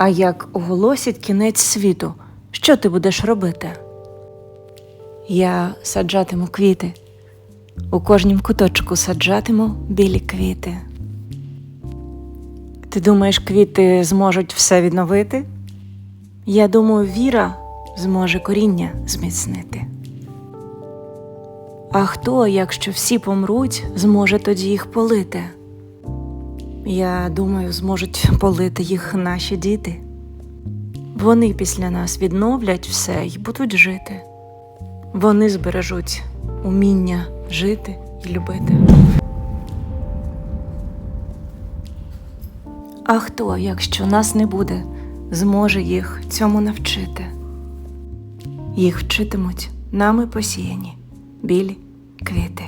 А як оголосять кінець світу, що ти будеш робити? Я саджатиму квіти. У кожнім куточку саджатиму білі квіти. Ти думаєш, квіти зможуть все відновити? Я думаю, віра зможе коріння зміцнити. А хто, якщо всі помруть, зможе тоді їх полити? Я думаю, зможуть полити їх наші діти. Вони після нас відновлять все і будуть жити. Вони збережуть уміння жити і любити. А хто, якщо нас не буде, зможе їх цьому навчити? Їх вчитимуть нами посіяні білі квіти.